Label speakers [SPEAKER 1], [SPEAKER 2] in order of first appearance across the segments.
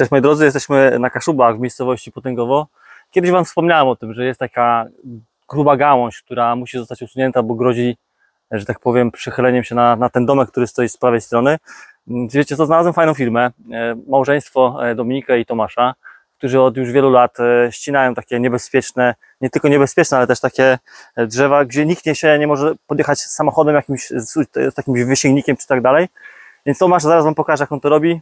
[SPEAKER 1] Cześć moi drodzy, jesteśmy na Kaszubach w miejscowości Potęgowo. Kiedyś Wam wspomniałem o tym, że jest taka gruba gałąź, która musi zostać usunięta, bo grozi, że tak powiem, przychyleniem się na, na ten domek, który stoi z prawej strony. Mm, Wiecie co, znalazłem fajną firmę, e, małżeństwo e, Dominika i Tomasza, którzy od już wielu lat e, ścinają takie niebezpieczne, nie tylko niebezpieczne, ale też takie drzewa, gdzie nikt nie się nie może podjechać samochodem jakimś, z, z takim wysięgnikiem czy tak dalej. Więc Tomasz zaraz Wam pokaże, jak on to robi.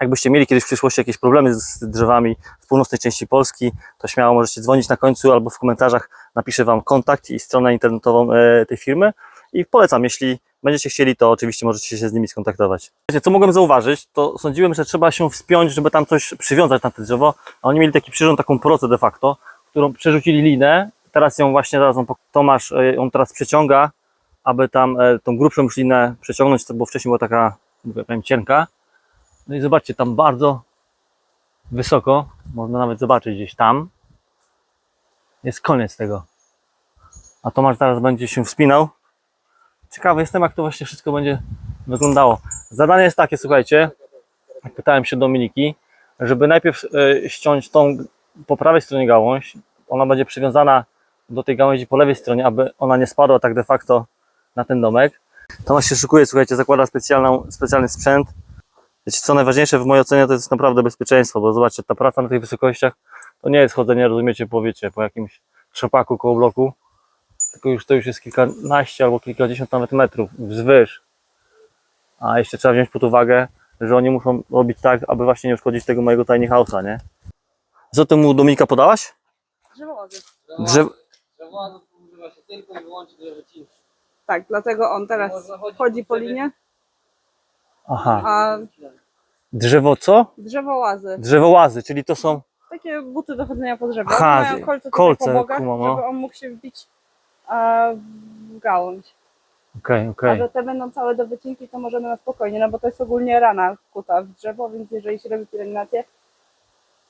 [SPEAKER 1] Jakbyście mieli kiedyś w przyszłości jakieś problemy z drzewami w północnej części Polski, to śmiało możecie dzwonić na końcu albo w komentarzach. Napiszę Wam kontakt i stronę internetową e, tej firmy. I polecam, jeśli będziecie chcieli, to oczywiście możecie się z nimi skontaktować. Co mogłem zauważyć, to sądziłem, że trzeba się wspiąć, żeby tam coś przywiązać na to drzewo, a oni mieli taki przyrząd, taką procę de facto, którą przerzucili linę, teraz ją właśnie, zaraz pok- Tomasz e, ją teraz przeciąga, aby tam e, tą grubszą już linę przeciągnąć, bo wcześniej była taka, mówię, powiem, cienka, no i zobaczcie, tam bardzo wysoko, można nawet zobaczyć gdzieś tam, jest koniec tego. A Tomasz zaraz będzie się wspinał. Ciekawy jestem, jak to właśnie wszystko będzie wyglądało. Zadanie jest takie, słuchajcie, pytałem się Dominiki, żeby najpierw e, ściąć tą po prawej stronie gałąź, ona będzie przywiązana do tej gałęzi po lewej stronie, aby ona nie spadła tak de facto na ten domek. Tomasz się szykuje, słuchajcie, zakłada specjalną, specjalny sprzęt, Wiecie, co najważniejsze w mojej ocenie to jest naprawdę bezpieczeństwo, bo zobaczcie, ta praca na tych wysokościach to nie jest chodzenie, rozumiecie, po wiecie, po jakimś trzepaku koło bloku, tylko już to już jest kilkanaście albo kilkadziesiąt nawet metrów wzwyż. A jeszcze trzeba wziąć pod uwagę, że oni muszą robić tak, aby właśnie nie uszkodzić tego mojego tiny house'a, nie? Co ty mu Dominika podałaś?
[SPEAKER 2] Drzewołazy.
[SPEAKER 1] Drzew...
[SPEAKER 3] Używa się tylko i wyłącznie do wycinki.
[SPEAKER 2] Tak, dlatego on teraz chodzi po linie,
[SPEAKER 1] Aha.
[SPEAKER 2] a
[SPEAKER 1] Drzewo co?
[SPEAKER 2] drzewołazy,
[SPEAKER 1] Drzewołazy, czyli to są...
[SPEAKER 2] takie buty do chodzenia po drzewie.
[SPEAKER 1] Aha,
[SPEAKER 2] mają kolce,
[SPEAKER 1] kolce,
[SPEAKER 2] po
[SPEAKER 1] kumam, no.
[SPEAKER 2] żeby on mógł się wbić e, w gałąź.
[SPEAKER 1] Okej,
[SPEAKER 2] A
[SPEAKER 1] okej.
[SPEAKER 2] że te będą całe do wycinki, to możemy na spokojnie, no bo to jest ogólnie rana kuta w drzewo, więc jeżeli się robi pielęgnację,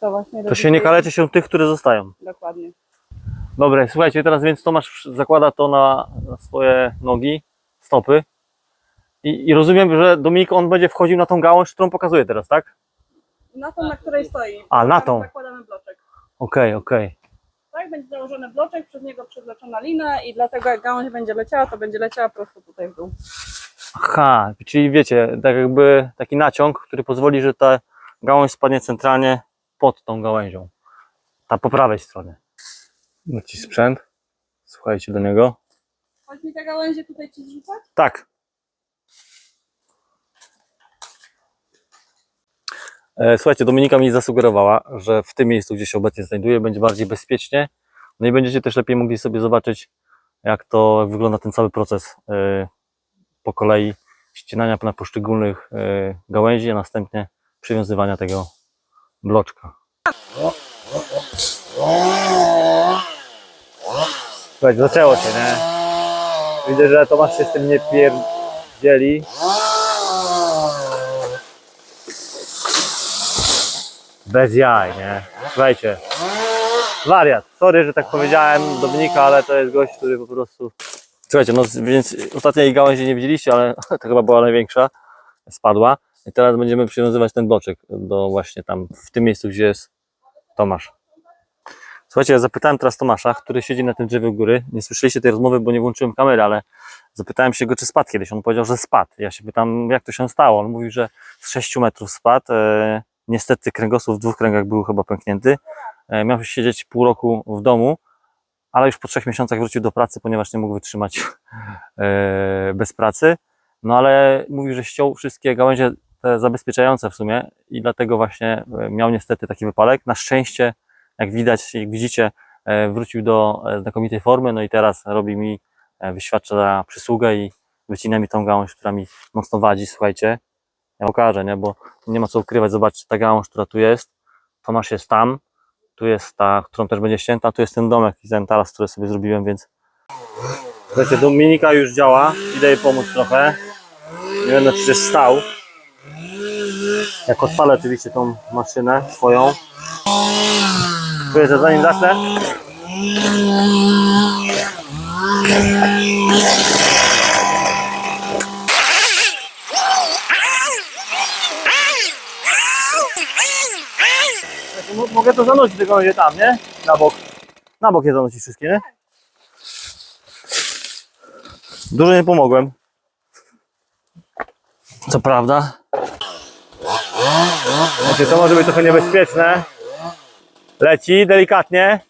[SPEAKER 2] to właśnie...
[SPEAKER 1] To
[SPEAKER 2] robi
[SPEAKER 1] się nie kaleczy się tych, które zostają.
[SPEAKER 2] Dokładnie.
[SPEAKER 1] Dobra, słuchajcie, teraz więc Tomasz zakłada to na, na swoje nogi, stopy. I, I rozumiem, że Dominik on będzie wchodził na tą gałąź, którą pokazuje teraz, tak?
[SPEAKER 2] Na tą, na której stoi.
[SPEAKER 1] A, na tą.
[SPEAKER 2] Zakładamy bloczek.
[SPEAKER 1] Okej, okej.
[SPEAKER 2] Tak, będzie założony bloczek, przez niego przewleczona lina i dlatego jak gałąź będzie leciała, to będzie leciała prosto tutaj w dół.
[SPEAKER 1] Aha, czyli wiecie, tak jakby taki naciąg, który pozwoli, że ta gałąź spadnie centralnie pod tą gałęzią. Ta po prawej stronie. Leci sprzęt. Słuchajcie do niego.
[SPEAKER 2] Chodź mi te gałęzie tutaj ci zrzucać?
[SPEAKER 1] Tak. Słuchajcie, Dominika mi zasugerowała, że w tym miejscu, gdzie się obecnie znajduję, będzie bardziej bezpiecznie. No i będziecie też lepiej mogli sobie zobaczyć, jak to wygląda ten cały proces e, po kolei ścinania na poszczególnych e, gałęzi, a następnie przywiązywania tego bloczka. Słuchajcie, zaczęło się, nie? Widzę, że Tomasz się z tym nie pierdzieli. Bez jaj, nie? Słuchajcie. Wariat. Sorry, że tak powiedziałem Dominika, ale to jest gość, który po prostu... Słuchajcie, no więc ostatniej gałęzi nie widzieliście, ale to chyba była największa. Spadła. I teraz będziemy przywiązywać ten bloczek do właśnie tam, w tym miejscu, gdzie jest Tomasz. Słuchajcie, ja zapytałem teraz Tomasza, który siedzi na tym drzewie u góry. Nie słyszeliście tej rozmowy, bo nie włączyłem kamery, ale zapytałem się go, czy spadł kiedyś. On powiedział, że spadł. Ja się pytam, jak to się stało. On mówi, że z 6 metrów spadł. E, niestety kręgosłup w dwóch kręgach był chyba pęknięty. E, miał siedzieć pół roku w domu, ale już po trzech miesiącach wrócił do pracy, ponieważ nie mógł wytrzymać e, bez pracy. No ale mówi, że ściął wszystkie gałęzie te zabezpieczające w sumie i dlatego właśnie e, miał niestety taki wypadek. Na szczęście, jak widać, jak widzicie, wrócił do znakomitej formy, no i teraz robi mi, wyświadcza przysługę i wycina mi tą gałąź, która mi mocno wadzi, słuchajcie. Ja pokażę, nie, bo nie ma co ukrywać, zobaczcie, ta gałąź, która tu jest, Tomasz jest tam, tu jest ta, którą też będzie ścięta, tu jest ten domek i ten taras, który sobie zrobiłem, więc Słuchajcie, Dominika już działa, idę jej pomóc trochę. Nie będę przecież stał. Jak odpalę oczywiście tą maszynę swoją. Czuję, że zanim zacznę. Mogę to zanosić, tylko będzie tam, nie? Na bok. Na bok je zanosić wszystkie, nie? Dużo nie pomogłem. Co prawda. Znaczy, to może być trochę niebezpieczne. Leci delikatnie.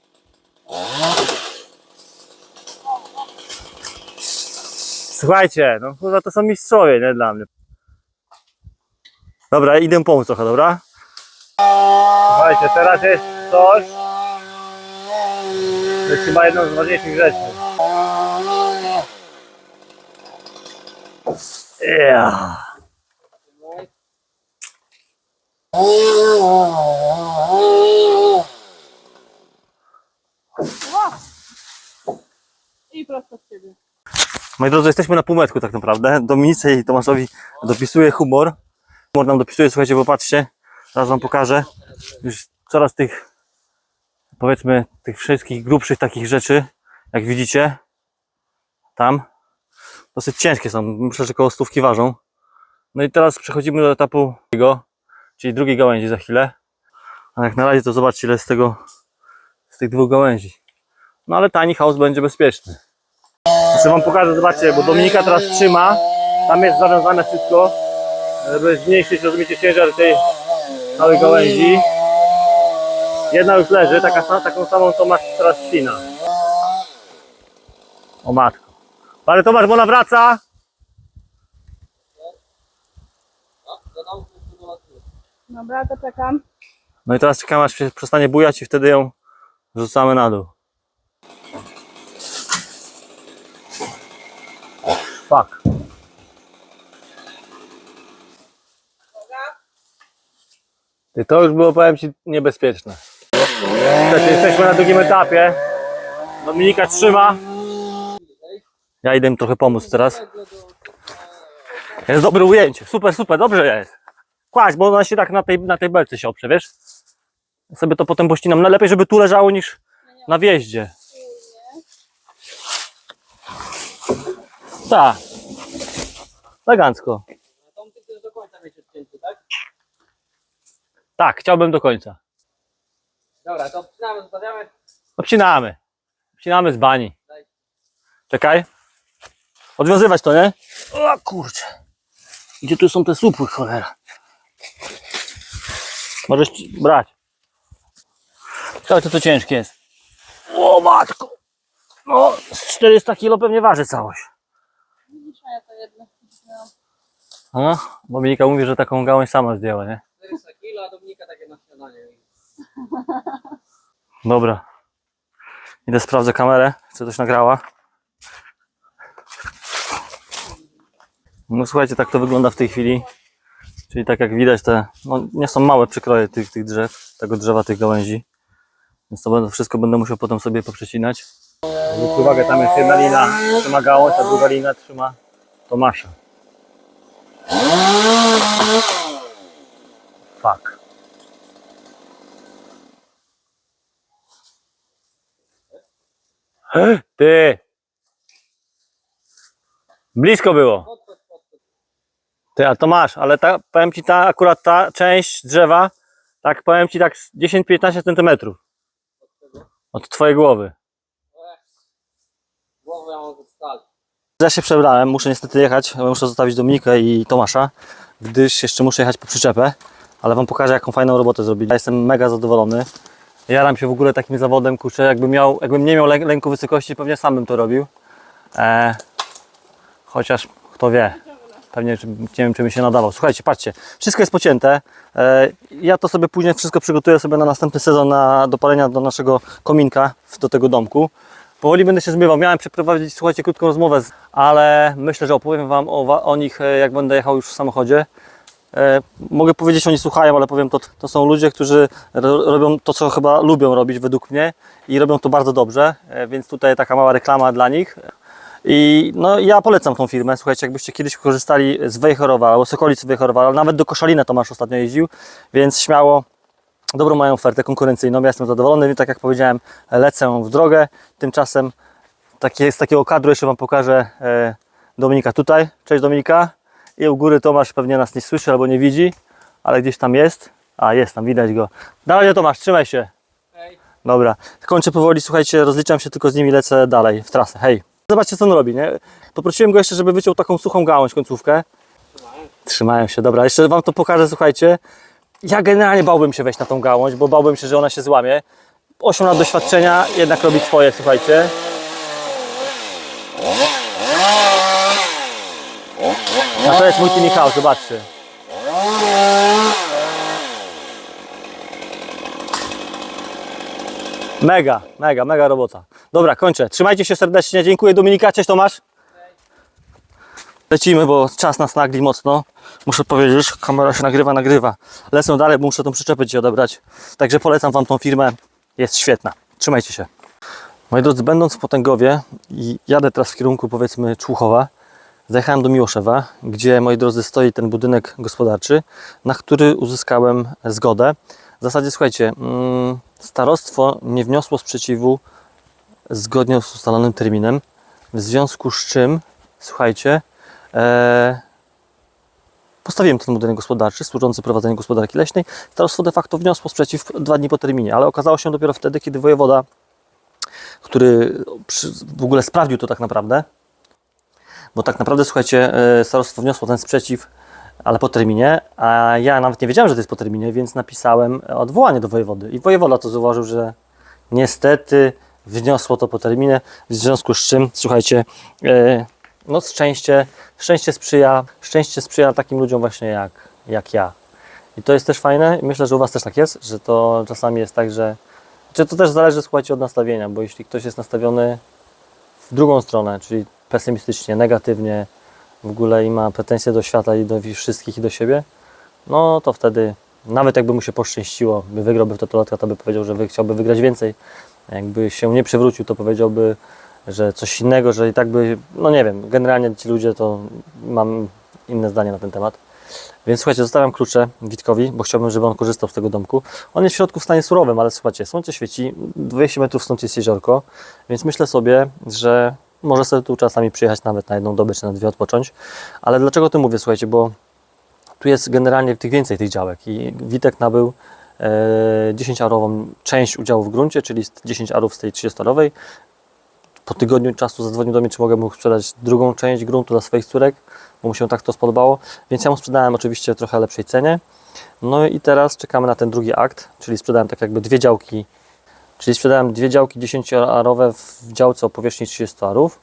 [SPEAKER 1] Słuchajcie, no to są mistrzowie, nie dla mnie. Dobra, idę pomóc trochę, dobra? Słuchajcie, teraz jest coś. To jest chyba jedną z ważniejszych rzeczy. Yeah.
[SPEAKER 2] I prosto z ciebie.
[SPEAKER 1] Moi drodzy, jesteśmy na półmetku tak naprawdę. Dominice i Tomaszowi dopisuje humor. Humor nam dopisuje, słuchajcie, bo teraz wam pokażę. Już coraz tych, powiedzmy, tych wszystkich grubszych takich rzeczy, jak widzicie, tam, dosyć ciężkie są. Myślę, że około stówki ważą. No i teraz przechodzimy do etapu drugiego, czyli drugiej gałęzi za chwilę. A jak na razie to zobaczcie, ile z tego, z tych dwóch gałęzi. No ale tani house będzie bezpieczny. Jeszcze wam pokażę, zobaczcie, bo Dominika teraz trzyma. Tam jest zawiązane wszystko, żeby zmniejszyć, rozumiecie, ciężar tej całej gałęzi. Jedna już leży, taka, sa- taką samą Tomasz teraz ścina. O matko. Ale Tomasz, bo ona wraca.
[SPEAKER 2] Dobra, to czekam.
[SPEAKER 1] No i teraz czekam aż się przestanie bujać i wtedy ją rzucamy na dół. Fuck. To już było, powiem Ci, niebezpieczne. Słuchajcie, jesteśmy na drugim etapie. Dominika trzyma. Ja idę im trochę pomóc teraz. Jest dobre ujęcie. Super, super, dobrze jest. Kłaść, bo ona się tak na tej, na tej belce się oprze, wiesz? Ja sobie to potem pościnam. No lepiej, żeby tu leżało niż na wjeździe. Tak. Elegancko.
[SPEAKER 3] Na tom ty też do końca mieć odcięty, tak?
[SPEAKER 1] Tak, chciałbym do końca.
[SPEAKER 3] Dobra, to obcinamy, zostawiamy.
[SPEAKER 1] Obcinamy. Obcinamy z bani. Czekaj. Odwiązywać to, nie? O kurczę. Gdzie tu są te słupy, cholera? Możesz brać. Ciekawe, to co ciężkie jest. O matko. No, z 400 kg pewnie waży całość.
[SPEAKER 2] Widzisz, a ja to jedno.
[SPEAKER 1] No, bo Dominika mówi, że taką gałąź sama zdjęła, nie?
[SPEAKER 3] 400 kilo, a Dominika takie na śniadanie.
[SPEAKER 1] Dobra. Idę sprawdzę kamerę, czy coś nagrała. No słuchajcie, tak to wygląda w tej chwili. Czyli tak jak widać, te no, nie są małe przykroje tych, tych drzew, tego drzewa, tych gałęzi. Więc to wszystko będę musiał potem sobie poprzecinać. Zwróć uwagę, tam jest jedna lina trzyma gałąź, a druga lina trzyma Tomasza. Fuck. Ty! Blisko było. Ty, a to masz, ale ta, powiem ci, ta akurat ta część drzewa, tak powiem ci tak z 10-15 centymetrów od twojej głowy.
[SPEAKER 3] Głowę ja mam.
[SPEAKER 1] Ja się przebrałem, muszę niestety jechać, muszę zostawić Dominikę i Tomasza, gdyż jeszcze muszę jechać po przyczepę, ale wam pokażę jaką fajną robotę zrobili. Ja jestem mega zadowolony. Jaram się w ogóle takim zawodem, kurczę, jakbym, miał, jakbym nie miał lę- lęku wysokości, pewnie sam bym to robił. E, chociaż kto wie, pewnie nie wiem, czy mi się nadawał. Słuchajcie, patrzcie, wszystko jest pocięte. E, ja to sobie później wszystko przygotuję sobie na następny sezon na dopalenia do naszego kominka, do tego domku. Powoli będę się zmywał. Miałem przeprowadzić, słuchajcie, krótką rozmowę, ale myślę, że opowiem Wam o, o nich, e, jak będę jechał już w samochodzie. E, mogę powiedzieć, oni słuchają, ale powiem, to, to są ludzie, którzy ro, robią to, co chyba lubią robić według mnie i robią to bardzo dobrze, e, więc tutaj taka mała reklama dla nich. I no, ja polecam tą firmę. Słuchajcie, jakbyście kiedyś korzystali z Wejherowa albo z okolic Wejherowa, nawet do Koszalina Tomasz ostatnio jeździł, więc śmiało dobrą mają ofertę konkurencyjną. Ja jestem zadowolony, więc tak jak powiedziałem, lecę w drogę. Tymczasem takie, z takiego kadru jeszcze Wam pokażę e, Dominika tutaj. Cześć Dominika. I u góry Tomasz pewnie nas nie słyszy albo nie widzi, ale gdzieś tam jest. A, jest tam, widać go. Dalej Tomasz, trzymaj się.
[SPEAKER 3] Hej.
[SPEAKER 1] Dobra, kończę powoli, słuchajcie, rozliczam się tylko z nimi, lecę dalej w trasę. Hej. Zobaczcie, co on robi, nie? Poprosiłem go jeszcze, żeby wyciął taką suchą gałąź, końcówkę.
[SPEAKER 3] Trzymałem.
[SPEAKER 1] Trzymają się, dobra, jeszcze wam to pokażę, słuchajcie. Ja generalnie bałbym się wejść na tą gałąź, bo bałbym się, że ona się złamie. 8 lat doświadczenia jednak robi swoje, słuchajcie. A to jest mój Timmy zobaczcie. Mega, mega, mega robota. Dobra, kończę. Trzymajcie się serdecznie. Dziękuję Dominika. Cześć Tomasz. Lecimy, bo czas nas nagli mocno. Muszę powiedzieć, kamera się nagrywa, nagrywa. Lecę dalej, bo muszę tą przyczepę dzisiaj odebrać. Także polecam Wam tą firmę. Jest świetna. Trzymajcie się. Moi drodzy, będąc w Potęgowie i jadę teraz w kierunku powiedzmy Człuchowa, zajechałem do Miłoszewa, gdzie moi drodzy stoi ten budynek gospodarczy, na który uzyskałem zgodę. W zasadzie słuchajcie, mm, starostwo nie wniosło sprzeciwu zgodnie z ustalonym terminem, w związku z czym, słuchajcie, e, postawiłem ten budynek gospodarczy służący prowadzeniu gospodarki leśnej. Starostwo de facto wniosło sprzeciw dwa dni po terminie, ale okazało się dopiero wtedy, kiedy wojewoda, który w ogóle sprawdził to tak naprawdę, bo tak naprawdę, słuchajcie, e, starostwo wniosło ten sprzeciw, ale po terminie, a ja nawet nie wiedziałem, że to jest po terminie, więc napisałem odwołanie do wojewody. I wojewoda to zauważył, że niestety wniosło to po terminie, w związku z czym, słuchajcie, e, no szczęście, szczęście sprzyja, szczęście sprzyja takim ludziom właśnie jak, jak ja. I to jest też fajne. Myślę, że u Was też tak jest, że to czasami jest tak, że, że to też zależy, słuchajcie, od nastawienia, bo jeśli ktoś jest nastawiony w drugą stronę, czyli pesymistycznie, negatywnie, w ogóle i ma pretensje do świata i do wszystkich i do siebie, no to wtedy nawet jakby mu się poszczęściło, by wygrałby w totolotka, to by powiedział, że chciałby wygrać więcej. Jakby się nie przewrócił, to powiedziałby, że coś innego, że i tak by, no nie wiem, generalnie ci ludzie to mam inne zdanie na ten temat. Więc słuchajcie, zostawiam klucze Witkowi, bo chciałbym, żeby on korzystał z tego domku. On jest w środku w stanie surowym, ale słuchajcie, słońce świeci, 200 metrów stąd jest jeziorko, więc myślę sobie, że może sobie tu czasami przyjechać nawet na jedną dobę czy na dwie odpocząć. Ale dlaczego o tym mówię, słuchajcie, bo tu jest generalnie tych więcej tych działek i Witek nabył e, 10-arową część udziału w gruncie, czyli z 10 arów z tej 30-arowej. Po tygodniu czasu zadzwonił do mnie, czy mogę mu sprzedać drugą część gruntu dla swoich córek, bo mu się tak to spodobało, więc ja mu sprzedałem oczywiście w trochę lepszej cenie. No i teraz czekamy na ten drugi akt, czyli sprzedałem tak jakby dwie działki, czyli sprzedałem dwie działki 10-arowe w działce o powierzchni 30 arów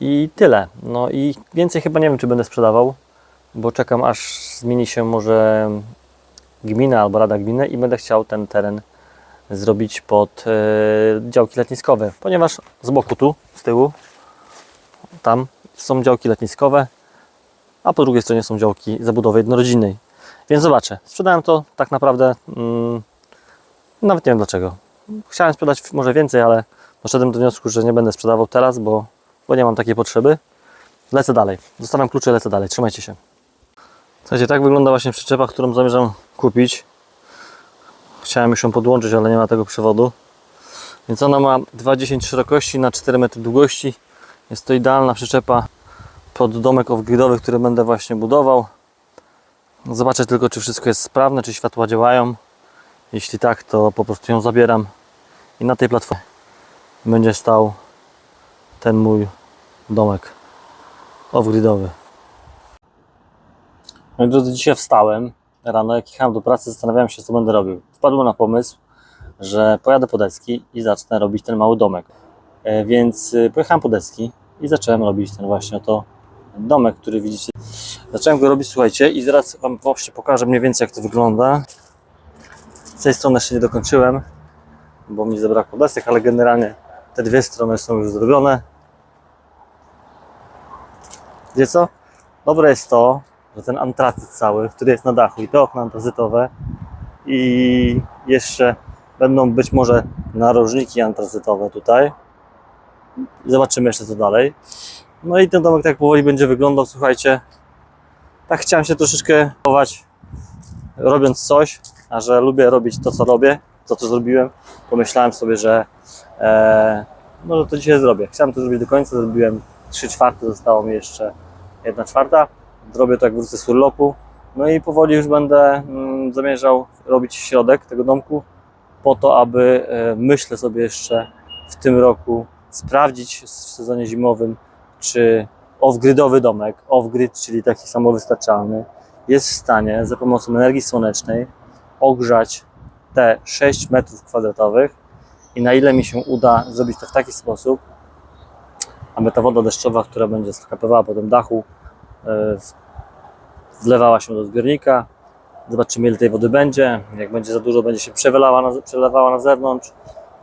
[SPEAKER 1] i tyle. No i więcej chyba nie wiem, czy będę sprzedawał, bo czekam aż zmieni się może gmina albo rada gminy i będę chciał ten teren zrobić pod e, działki letniskowe, ponieważ z boku tu, z tyłu, tam są działki letniskowe, a po drugiej stronie są działki zabudowy jednorodzinnej. Więc zobaczę. Sprzedałem to tak naprawdę, mm, nawet nie wiem dlaczego. Chciałem sprzedać może więcej, ale doszedłem do wniosku, że nie będę sprzedawał teraz, bo, bo nie mam takiej potrzeby. Lecę dalej. Zostawiam klucze, lecę dalej. Trzymajcie się. Słuchajcie, tak wygląda właśnie przyczepa, którą zamierzam kupić. Chciałem już ją podłączyć, ale nie ma tego przewodu. Więc ona ma 2,10 szerokości na 4 metry długości. Jest to idealna przyczepa pod domek off-gridowy, który będę właśnie budował. Zobaczę tylko, czy wszystko jest sprawne, czy światła działają. Jeśli tak, to po prostu ją zabieram i na tej platformie będzie stał ten mój domek off-gridowy. Moi drodzy, dzisiaj wstałem rano, jak jechałem do pracy, zastanawiałem się, co będę robił. Wpadłem na pomysł, że pojadę po deski i zacznę robić ten mały domek. E, Więc e, pojechałem po deski i zacząłem robić ten właśnie oto domek, który widzicie. Zacząłem go robić, słuchajcie, i zaraz Wam właśnie pokażę mniej więcej, jak to wygląda. Tej strony jeszcze nie dokończyłem, bo mi zabrakło desek, ale generalnie te dwie strony są już zrobione. Wiecie co? Dobre jest to, że ten antracyt cały, który jest na dachu i te okna antracytowe i jeszcze będą być może narożniki antracytowe tutaj. Zobaczymy jeszcze co dalej. No i ten domek tak powoli będzie wyglądał, słuchajcie. Tak chciałem się troszeczkę chować, robiąc coś, a że lubię robić to, co robię, to, co zrobiłem, pomyślałem sobie, że e, no, że to dzisiaj zrobię. Chciałem to zrobić do końca, zrobiłem 3 czwarte, zostało mi jeszcze 1 czwarta. Zrobię to jak wrócę z urlopu No i powoli już będę mm, zamierzał robić środek tego domku po to, aby e, myślę sobie jeszcze w tym roku sprawdzić w sezonie zimowym, czy off-gridowy domek, off-grid, czyli taki samowystarczalny, jest w stanie za pomocą energii słonecznej ogrzać te 6 metrów kwadratowych i na ile mi się uda zrobić to w taki sposób, aby ta woda deszczowa, która będzie skapywała po tym dachu, e, wlewała się do zbiornika. Zobaczymy, ile tej wody będzie. Jak będzie za dużo, będzie się przelewała na, przelewała na zewnątrz.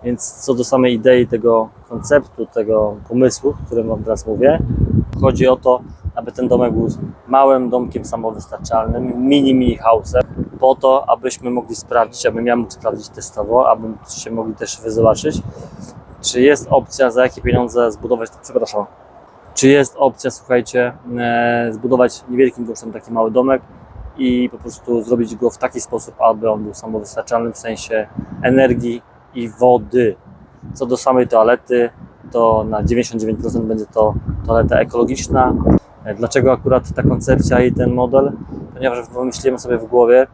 [SPEAKER 1] Więc co do samej idei tego konceptu, tego pomysłu, o którym Wam teraz mówię, chodzi o to, aby ten domek był małym domkiem samowystarczalnym, mini mini house'em, po to, abyśmy mogli sprawdzić, abym ja mógł sprawdzić testowo, abyście mogli też wy zobaczyć, czy jest opcja, za jakie pieniądze zbudować, przepraszam, czy jest opcja, słuchajcie, e, zbudować niewielkim kosztem taki mały domek i po prostu zrobić go w taki sposób, aby on był samowystarczalny w sensie energii i wody. Co do samej toalety, to na 99% będzie to toaleta ekologiczna. E, Dlaczego akurat ta koncepcja i ten model? Ponieważ wymyśliłem sobie w głowie,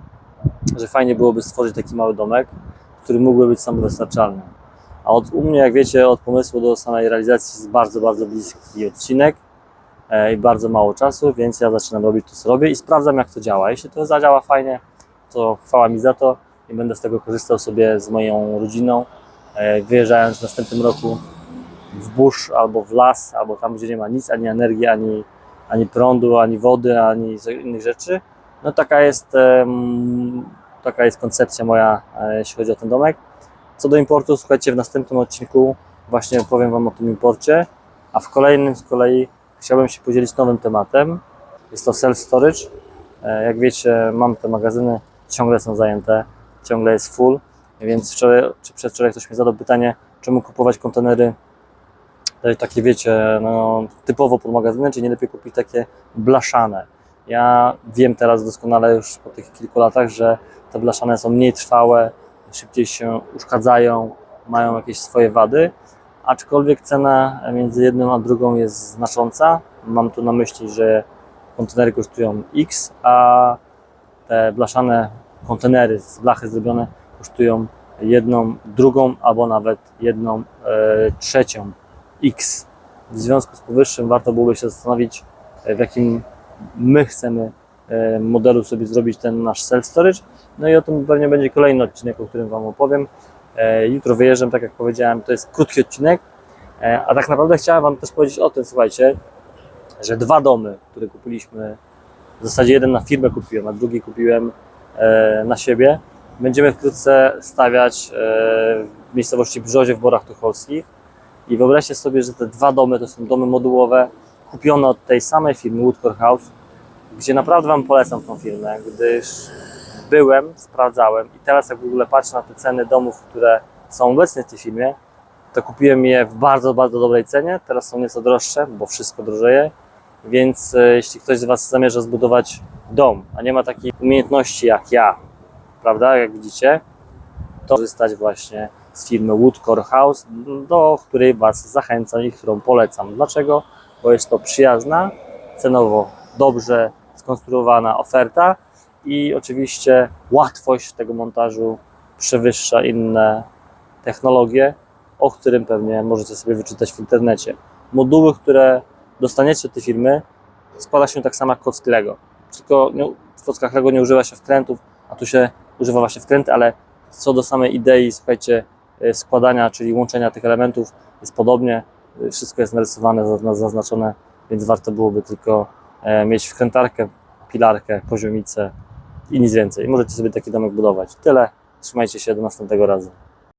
[SPEAKER 1] że fajnie byłoby stworzyć taki mały domek, który mógłby być samowystarczalny. A od, u mnie, jak wiecie, od pomysłu do samej realizacji jest bardzo, bardzo bliski odcinek e, i bardzo mało czasu, więc ja zaczynam robić to, co robię i sprawdzam, jak to działa. Jeśli to zadziała fajnie, to chwała mi za to i będę z tego korzystał sobie z moją rodziną, e, wyjeżdżając w następnym roku w burz albo w las, albo tam, gdzie nie ma nic, ani energii, ani, ani prądu, ani wody, ani innych rzeczy. No taka jest, taka jest koncepcja moja, e, jeśli chodzi o ten domek. Co do importu, słuchajcie, w następnym odcinku właśnie powiem Wam o tym imporcie, a w kolejnym z kolei chciałbym się podzielić nowym tematem. Jest to self-storage. E, Jak wiecie, mam te magazyny, ciągle są zajęte, ciągle jest full, więc wczoraj, czy przedwczoraj ktoś mi zadał pytanie, czemu kupować kontenery e, takie, wiecie, no, typowo pod magazyny, czy nie lepiej kupić takie blaszane. Ja wiem teraz doskonale już po tych kilku latach, że te blaszane są mniej trwałe, szybciej się uszkadzają, mają jakieś swoje wady, aczkolwiek cena między jedną a drugą jest znacząca. Mam tu na myśli, że kontenery kosztują X, a te blaszane kontenery z blachy zrobione kosztują jedną, drugą albo nawet jedną e, trzecią X. W związku z powyższym warto byłoby się zastanowić, e, w jakim my chcemy e, modelu sobie zrobić ten nasz self-storage. No i o tym pewnie będzie kolejny odcinek, o którym Wam opowiem. E, Jutro wyjeżdżam, tak jak powiedziałem, to jest krótki odcinek, e, a tak naprawdę chciałem Wam też powiedzieć o tym, słuchajcie, że dwa domy, które kupiliśmy, w zasadzie jeden na firmę kupiłem, a drugi kupiłem na siebie, będziemy wkrótce stawiać w miejscowości Brzozie w Borach Tucholskich. I wyobraźcie sobie, że te dwa domy to są domy modułowe, kupione od tej samej firmy Woodcore House, gdzie naprawdę Wam polecam tą firmę, gdyż byłem, sprawdzałem i teraz jak w ogóle patrzę na te ceny domów, które są obecnie w tej firmie, to kupiłem je w bardzo, bardzo dobrej cenie. Teraz są nieco droższe, bo wszystko drożeje. Więc e, jeśli ktoś z Was zamierza zbudować dom, a nie ma takiej umiejętności jak ja, prawda, jak widzicie, to korzystać właśnie z firmy Woodcore House, do której Was zachęcam i którą polecam. Dlaczego? Bo jest to przyjazna, cenowo dobrze skonstruowana oferta i oczywiście łatwość tego montażu przewyższa inne technologie, o którym pewnie możecie sobie wyczytać w internecie. Moduły, które dostaniecie od tej firmy, składa się tak samo jak kock Lego. Tylko w kockach Lego nie używa się wkrętów, a tu się używa właśnie wkręty, ale co do samej idei, słuchajcie, e, składania, czyli łączenia tych elementów jest podobnie. Wszystko jest narysowane, zazna- zaznaczone, więc warto byłoby tylko e, mieć wkrętarkę, pilarkę, poziomicę i nic więcej. Możecie sobie taki domek budować. Tyle. Trzymajcie się do następnego razu.